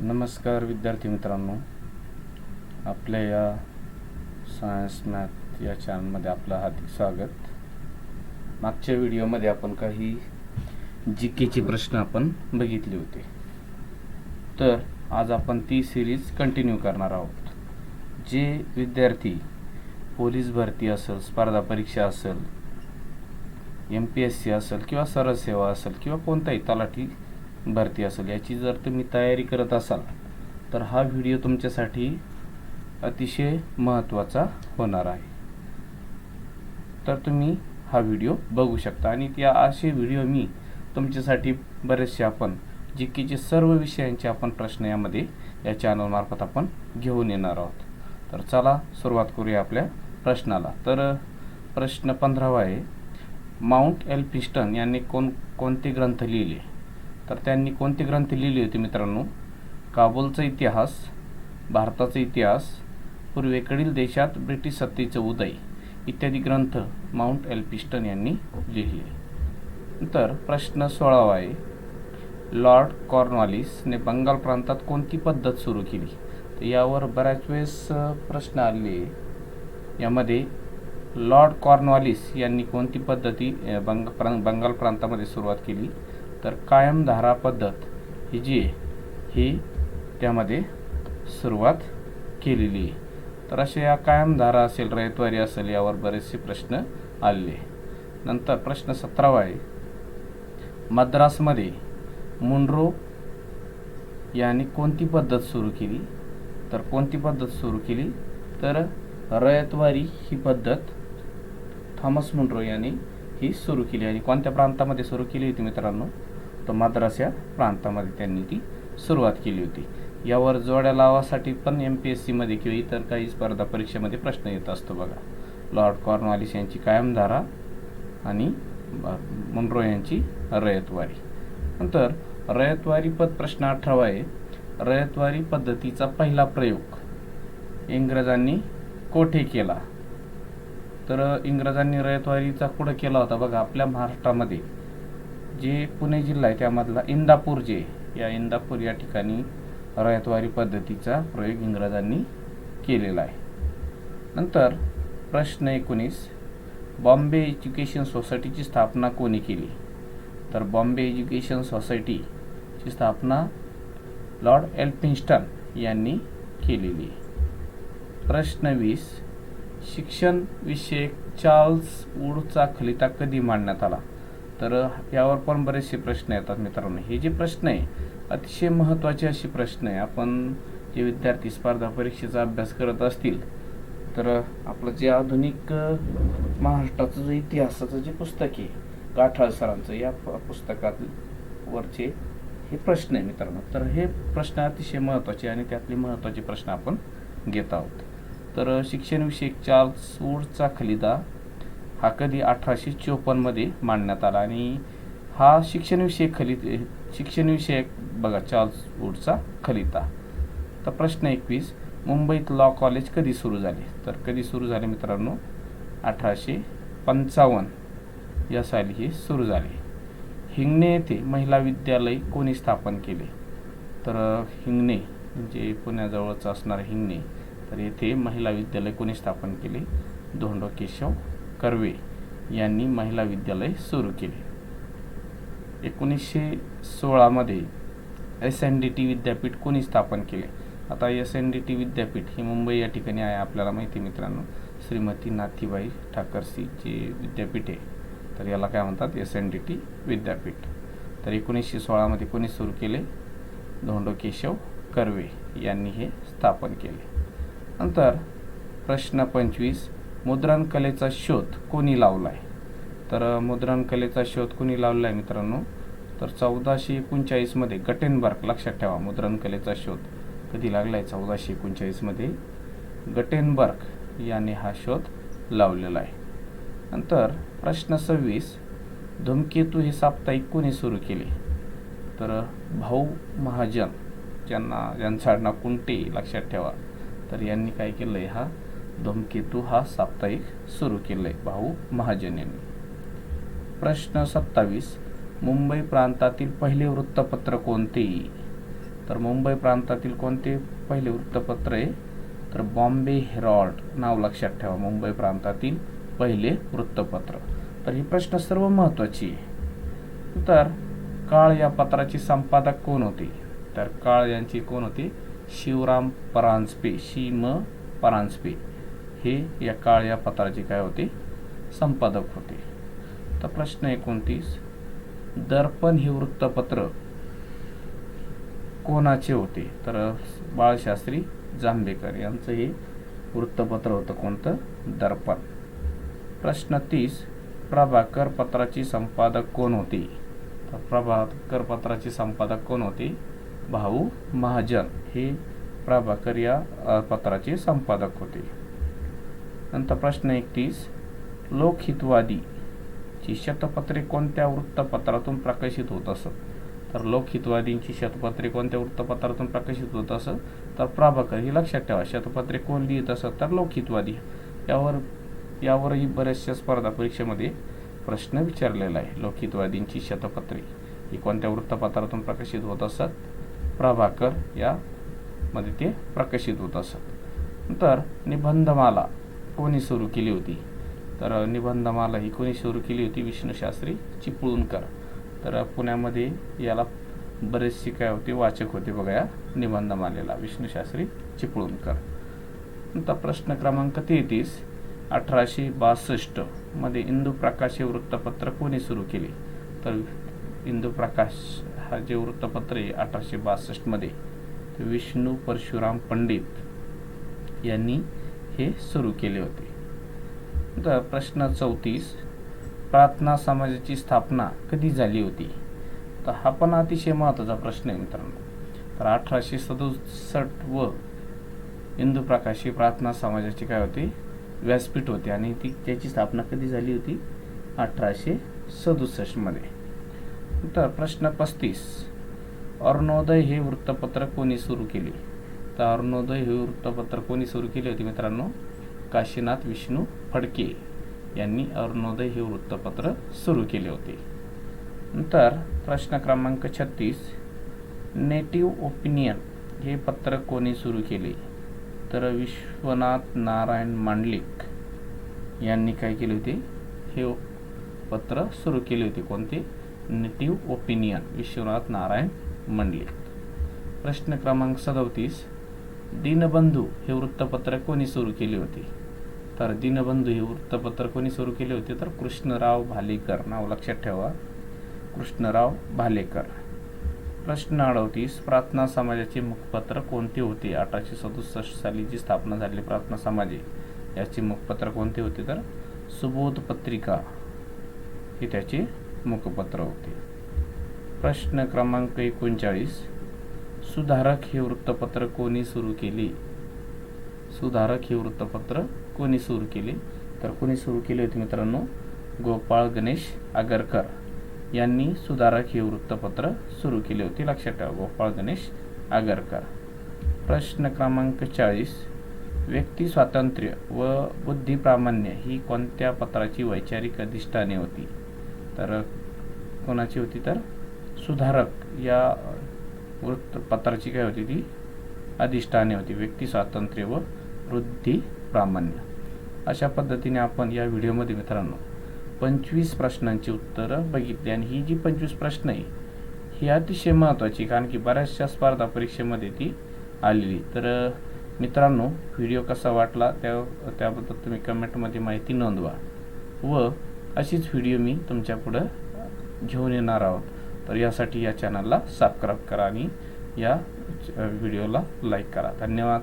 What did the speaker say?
नमस्कार विद्यार्थी मित्रांनो. आपल्या या सायन्स मॅथ या चॅनलमध्ये आपलं हार्दिक स्वागत. मागच्या व्हिडिओमध्ये आपण काही जी केचे प्रश्न आपण बघितले होते. तर आज आपण ती सिरीज कंटिन्यू करणार आहोत. जे विद्यार्थी पोलीस भरती असेल स्पर्धा परीक्षा असेल एम पी एस सी असेल किंवा सरळ सेवा असेल किंवा कोणताही तलाठी भरती असेल याची जर तुम्ही तयारी करत असाल तर हा व्हिडिओ तुमच्यासाठी अतिशय महत्त्वाचा होणार आहे. तर तुम्ही हा व्हिडिओ बघू शकता आणि त्या असे व्हिडिओ मी तुमच्यासाठी बरेचसे आपण जी चे सर्व विषयांचे आपण प्रश्न यामध्ये या चॅनलमार्फत आपण घेऊन येणार आहोत. तर चला सुरुवात करूया आपल्या प्रश्नाला. तर प्रश्न पंधरावा आहे. माउंट एल्फिस्टन यांनी कोण कोणते ग्रंथ लिहिले? तर त्यांनी कोणते ग्रंथ लिहिले होते मित्रांनो? काबूलचा इतिहास भारताचा इतिहास पूर्वेकडील देशात ब्रिटिश सत्तेचं उदय इत्यादी ग्रंथ माउंट एल्पिस्टन यांनी लिहिले. तर प्रश्न सोळावा आहे. लॉर्ड कॉर्नवालिसने बंगाल प्रांतात कोणती पद्धत सुरू केली? तर यावर बऱ्याच वेळेस प्रश्न आले. यामध्ये लॉर्ड कॉर्नवालिस यांनी कोणती पद्धती बंग प्रां बंगाल प्रांतामध्ये सुरुवात केली? तर कायमधारा पद्धत ही जी आहे ही त्यामध्ये सुरुवात केलेली आहे. तर असे या कायमधारा असेल रयतवारी असेल यावर बरेचसे प्रश्न आलेले नंतर प्रश्न सतरावा आहे. मद्रासमध्ये मुंड्रो यांनी कोणती पद्धत सुरू केली? तर कोणती पद्धत सुरू केली? तर रयतवारी ही पद्धत थॉमस मुंड्रो यांनी ही सुरू केली. आणि कोणत्या प्रांतामध्ये सुरू केली होती मित्रांनो? तर मद्रास या प्रांतामध्ये त्यांनी ती सुरुवात केली होती. यावर जोड्या लावासाठी पण एम पी एस सीमध्ये किंवा इतर काही स्पर्धा परीक्षेमध्ये प्रश्न येत असतो बघा. लॉर्ड कॉर्नवालिस यांची कायमधारा आणि मुनरो मुंड्रो यांची रयतवारी. नंतर रयतवारी पद प्रश्न अठरावा आहे. रयतवारी पद्धतीचा पहिला प्रयोग. इंग्रजांनी कोठे केला? तर इंग्रजांनी रयतवारीचा कुठं केला होता बघा आपल्या महाराष्ट्रामध्ये. जे पुणे जिल्हा आहे त्यामधला इंदापूर जे या इंदापूर या ठिकाणी रयतवारी पद्धतीचा प्रयोग इंग्रजांनी केलेला आहे. नंतर प्रश्न एकोणीस बॉम्बे एज्युकेशन सोसायटीची स्थापना कोणी केली? तर बॉम्बे एज्युकेशन सोसायटीची स्थापना लॉर्ड एल्फिन्स्टन यांनी केलेली प्रश्न वीस शिक्षण विषयक चार्ल्स वूडचा खलिता कधी मांडण्यात आला? तर यावर पण बरेचसे प्रश्न येतात मित्रांनो. हे जे प्रश्न आहे अतिशय महत्त्वाचे असे प्रश्न आहे. आपण जे विद्यार्थी स्पर्धा परीक्षेचा अभ्यास करत असतील तर आपलं जे आधुनिक महाराष्ट्राचं जे इतिहासाचं जे पुस्तक आहे गाठाळ सरांचं या प- पुस्तकात वरचे हे प्रश्न आहे मित्रांनो. तर हे प्रश्न अतिशय महत्त्वाचे आणि त्यातले महत्त्वाचे प्रश्न आपण घेत आहोत. तर शिक्षणविषयक चार्ल्स वूडचा खलिदा हा कधी अठराशे चोपन्नमध्ये मांडण्यात आला. आणि हा शिक्षणविषयक खलित शिक्षणविषयक बघा चार्ल्स वूडचा खलिता तर प्रश्न एकवीस मुंबईत लॉ कॉलेज कधी सुरू झाले? तर कधी सुरू झाले मित्रांनो? अठराशे पंचावन्न या साली हे सुरू झाले. हिंगणे येथे महिला विद्यालय कोणी स्थापन केले? तर हिंगणे म्हणजे पुण्याजवळच असणारे हिंगणे. तर येथे महिला विद्यालय कोणी स्थापन केले? धोंडो केशव कर्वे यांनी महिला विद्यालय सुरू केले. एकोणीसशे सोळामध्ये एस एन डी टी विद्यापीठ कोणी स्थापन केले? आता एस एन डी टी विद्यापीठ ही मुंबई या ठिकाणी आहे आपल्याला माहिती आहे मित्रांनो. श्रीमती नाथीबाई ठाकरसी जे विद्यापीठ आहे. तर याला काय म्हणतात? एस एन डी टी विद्यापीठ. तर एकोणीसशे सोळामध्ये कोणी सुरू केले? धोंडो केशव कर्वे यांनी हे स्थापन केले. नंतर प्रश्न पंचवीस मुद्रणकलेचा शोध कोणी लावला आहे तर मुद्रणकलेचा शोध कोणी लावला आहे मित्रांनो? तर चौदाशे एकोणचाळीसमध्ये गटेनबर्ग लक्षात ठेवा मुद्रणकलेचा शोध. कधी लागला आहे चौदाशे एकोणचाळीसमध्ये गटेनबर्ग याने हा शोध लावलेला आहे. नंतर प्रश्न सव्वीस. धूमकेतू हे साप्ताहिक कोणी सुरू केले? तर भाऊ महाजन ज्यांना ज्यांचं आडनाव कुंटे लक्षात ठेवा. तर यांनी काय केलं आहे हा? धूमकेतू हा साप्ताहिक सुरू केलं आहे भाऊ महाजन यांनी प्रश्न सत्तावीस. मुंबई प्रांतातील पहिले वृत्तपत्र कोणते? तर मुंबई प्रांतातील कोणते पहिले वृत्तपत्र आहे? तर बॉम्बे हेरॉल्ड नाव लक्षात ठेवा. मुंबई प्रांतातील पहिले वृत्तपत्र. तर ही प्रश्न सर्व महत्त्वाची आहे. तर काळ या पत्राची संपादक कोण होती? तर काळ यांची कोण होती? शिवराम परांजपे. शी म परांजपे. हे या काळ या पत्राची काय होते? संपादक होते. तर प्रश्न एकोणतीस दर्पण हे वृत्तपत्र कोणाचे होते? तर बाळशास्त्री जांभेकर यांचं हे वृत्तपत्र होतं कोणतं? दर्पण. प्रश्न तीस प्रभाकर पत्राची संपादक कोण होते? तर प्रभाकर पत्राचे संपादक कोण होते? भाऊ महाजन. हे प्रभाकर या पत्राचे संपादक होते. नंतर प्रश्न एकतीस. लोकहितवादीची शतपत्रे कोणत्या वृत्तपत्रातून प्रकाशित होत असत? तर लोकहितवादींची शतपत्रे कोणत्या वृत्तपत्रातून प्रकाशित होत असत? तर प्रभाकर ही लक्षात ठेवा शतपत्रे कोण लिहित असत? तर लोकहितवादी. यावर यावरही बऱ्याचशा स्पर्धा परीक्षेमध्ये प्रश्न विचारलेला आहे. लोकहितवादींची शतपत्रे ही कोणत्या वृत्तपत्रातून प्रकाशित होत असत? प्रभाकर यामध्ये ते प्रकाशित होत असत. नंतर निबंधमाला. कोणी सुरू केली होती? तर निबंधमाला ही कोणी सुरू केली होती? विष्णूशास्त्री चिपळूणकर. तर पुण्यामध्ये याला बरेचसे काय होते? वाचक होते बघा या निबंधमालेला. विष्णूशास्त्री चिपळूणकर. नंतर प्रश्न क्रमांक तेहतीस. अठराशे बासष्टमध्ये इंदू प्रकाश हे वृत्तपत्र कोणी सुरू केले? तर इंदू प्रकाश हा जे वृत्तपत्र आहे अठराशे बासष्टमध्ये विष्णू परशुराम पंडित यांनी हे सुरू केले होते. तर प्रश्न चौतीस प्रार्थना समाजाची स्थापना कधी झाली होती? तर हा पण अतिशय महत्त्वाचा प्रश्न आहे मित्रांनो. तर अठराशे सदुसष्ट व इंदुप्रकाशी ही प्रार्थना समाजाची काय होती? व्यासपीठ होते आणि ती त्याची स्थापना कधी झाली होती? अठराशे सदुसष्टमध्ये तर प्रश्न पस्तीस अरुणोदय हे वृत्तपत्र कोणी सुरू केले? तर अरुणोदय हे वृत्तपत्र कोणी सुरू केले होते मित्रांनो? काशीनाथ विष्णू फडके यांनी अरुणोदय हे वृत्तपत्र सुरू केले होते. नंतर प्रश्न क्रमांक छत्तीस नेटिव्ह ओपिनियन हे पत्र कोणी सुरू केले? तर विश्वनाथ नारायण मांडलिक यांनी काय केले होते? हे पत्र सुरू केले होते कोणते? Native opinion Vishwanath Narayan Mandlik. प्रश्न क्रमांक सदोतीस दीनबंधू हे वृत्तपत्र कोणी सुरू केले होते? तर दीनबंधू हे वृत्तपत्र कोणी सुरू केले होते? तर कृष्णराव भालेकर नाव लक्षात ठेवा. कृष्णराव भालेकर. प्रश्न अडवतीस प्रार्थना समाजाचे मुखपत्र कोणते होते? अठराशे सदुसष्ट साली जी स्थापना झाली प्रार्थना समाजे याचे मुखपत्र कोणते होते? तर सुबोध पत्रिका हे त्याचे मुखपत्र होते. प्रश्न क्रमांक एकोणचाळीस सुधारक हे वृत्तपत्र कोणी सुरू केले? सुधारक हे वृत्तपत्र कोणी सुरू केले? तर कोणी सुरू केले होते मित्रांनो? गोपाळ गणेश आगरकर यांनी सुधारक हे वृत्तपत्र सुरू केले होते. लक्षात ठेवा गोपाळ गणेश आगरकर. प्रश्न क्रमांक चाळीस. व्यक्ती स्वातंत्र्य व बुद्धिप्रामाण्य ही कोणत्या पत्राची वैचारिक अधिष्ठाने होती? तर कोणाची होती तर? सुधारक या वृत्तपत्राची काय होती ती? अधिष्ठाने होती. व्यक्ती स्वातंत्र्य व वृद्धी प्रामाण्य. अशा पद्धतीने आपण या व्हिडिओमध्ये मित्रांनो पंचवीस प्रश्नांची उत्तरं बघितली. आणि ही जी पंचवीस प्रश्न आहे ही अतिशय महत्त्वाची कारण की बऱ्याचशा स्पर्धा परीक्षेमध्ये ती आलेली. तर मित्रांनो व्हिडिओ कसा वाटला त्या त्याबद्दल तुम्ही कमेंटमध्ये माहिती नोंदवा. व अशीच व्हिडिओ मी तुमच्या पुढं घेऊन येणार आहोत. तर यासाठी या चॅनलला सबस्क्राईब करा आणि या व्हिडिओला लाईक करा. धन्यवाद.